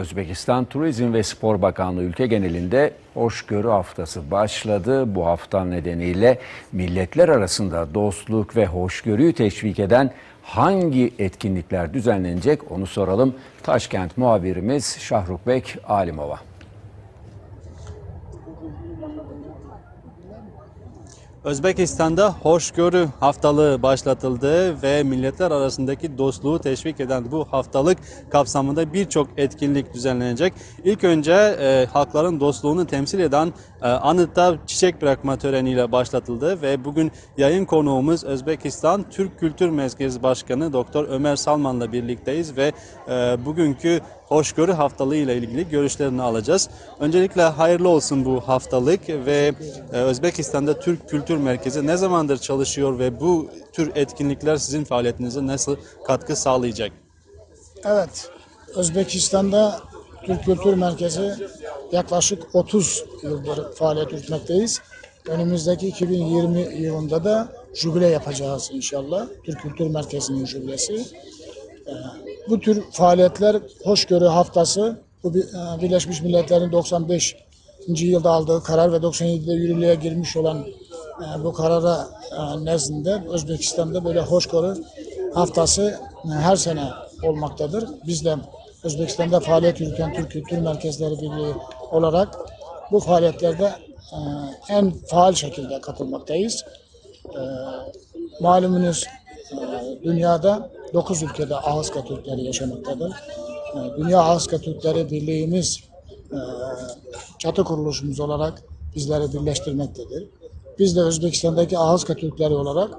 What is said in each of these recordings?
Özbekistan Turizm ve Spor Bakanlığı ülke genelinde hoşgörü haftası başladı. Bu hafta nedeniyle milletler arasında dostluk ve hoşgörüyü teşvik eden hangi etkinlikler düzenlenecek onu soralım. Taşkent muhabirimiz Şahrukbek Alimova. Özbekistan'da hoşgörü haftalığı başlatıldı ve milletler arasındaki dostluğu teşvik eden bu haftalık kapsamında birçok etkinlik düzenlenecek. İlk önce e, halkların dostluğunu temsil eden e, anıtta çiçek bırakma töreniyle başlatıldı ve bugün yayın konuğumuz Özbekistan Türk Kültür Merkezi Başkanı Doktor Ömer Salman'la birlikteyiz ve e, bugünkü hoşgörü haftalığı ile ilgili görüşlerini alacağız. Öncelikle hayırlı olsun bu haftalık ve e, Özbekistan'da Türk Kültür Merkezi ne zamandır çalışıyor ve bu tür etkinlikler sizin faaliyetinize nasıl katkı sağlayacak? Evet, Özbekistan'da Türk Kültür Merkezi yaklaşık 30 yıldır faaliyet yürütmekteyiz. Önümüzdeki 2020 yılında da jübile yapacağız inşallah. Türk Kültür Merkezi'nin jübilesi. Ee, Bu tür faaliyetler hoşgörü haftası bu e, Birleşmiş Milletler'in 95. yılda aldığı karar ve 97'de yürürlüğe girmiş olan e, bu karara e, nezdinde Özbekistan'da böyle hoşgörü haftası her sene olmaktadır. Biz de Özbekistan'da faaliyet yürüten Türk Kültür Merkezleri Birliği olarak bu faaliyetlerde en faal şekilde katılmaktayız. Malumunuz dünyada 9 ülkede Ağızka Türkleri yaşamaktadır. E, Dünya Ağızka Türkleri Birliğimiz e, çatı kuruluşumuz olarak bizleri birleştirmektedir. Biz de Özbekistan'daki Ağızka Türkleri olarak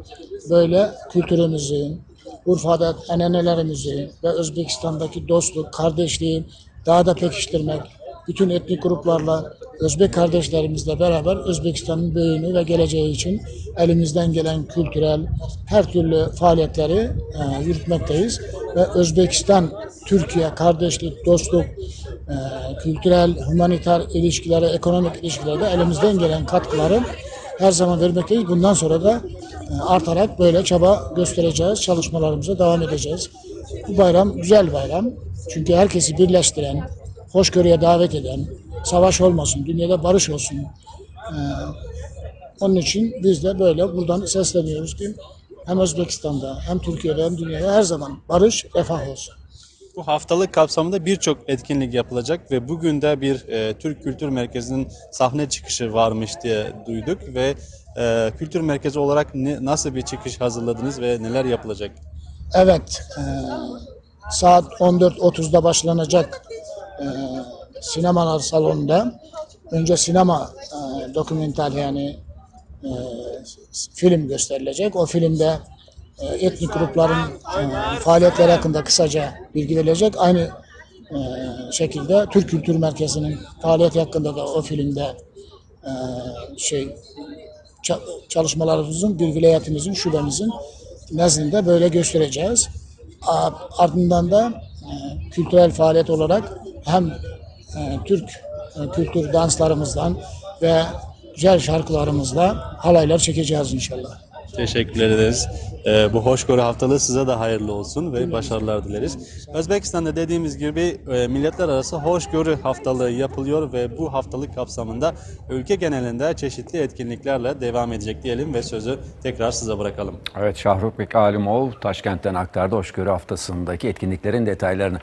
böyle kültürümüzün, Urfa'da enenelerimizin ve Özbekistan'daki dostluk, kardeşliği daha da pekiştirmek, bütün etnik gruplarla, Özbek kardeşlerimizle beraber Özbekistan'ın büyüğünü ve geleceği için elimizden gelen kültürel her türlü faaliyetleri e, yürütmekteyiz. Ve Özbekistan, Türkiye kardeşlik, dostluk, e, kültürel, humaniter ilişkilere, ekonomik ilişkilerde elimizden gelen katkıları her zaman vermekteyiz. Bundan sonra da e, artarak böyle çaba göstereceğiz, çalışmalarımıza devam edeceğiz. Bu bayram güzel bayram. Çünkü herkesi birleştiren, hoşgörüye davet eden, savaş olmasın, dünyada barış olsun. Ee, onun için biz de böyle buradan sesleniyoruz ki hem Özbekistan'da hem Türkiye'de hem dünyada her zaman barış, refah olsun. Bu haftalık kapsamında birçok etkinlik yapılacak ve bugün de bir e, Türk Kültür Merkezi'nin sahne çıkışı varmış diye duyduk ve e, kültür merkezi olarak ne, nasıl bir çıkış hazırladınız ve neler yapılacak? Evet, e, saat 14.30'da başlanacak e, sinemalar salonunda önce sinema e, dokumental yani e, film gösterilecek. O filmde e, etnik grupların e, faaliyetleri hakkında kısaca bilgi verilecek. Aynı e, şekilde Türk Kültür Merkezi'nin faaliyeti hakkında da o filmde e, şey ça- çalışmalarımızın bir vilayetimizin, şubemizin nezdinde böyle göstereceğiz. Ardından da e, kültürel faaliyet olarak hem e, Türk e, kültür danslarımızdan ve güzel şarkılarımızla halaylar çekeceğiz inşallah. Teşekkür ederiz. Ee, bu hoşgörü haftalığı size de hayırlı olsun ve başarılar dileriz. Özbekistan'da dediğimiz gibi e, milletler arası hoşgörü haftalığı yapılıyor ve bu haftalık kapsamında ülke genelinde çeşitli etkinliklerle devam edecek diyelim ve sözü tekrar size bırakalım. Evet Şahrukbek Alimov Taşkent'ten aktardı hoşgörü haftasındaki etkinliklerin detaylarını.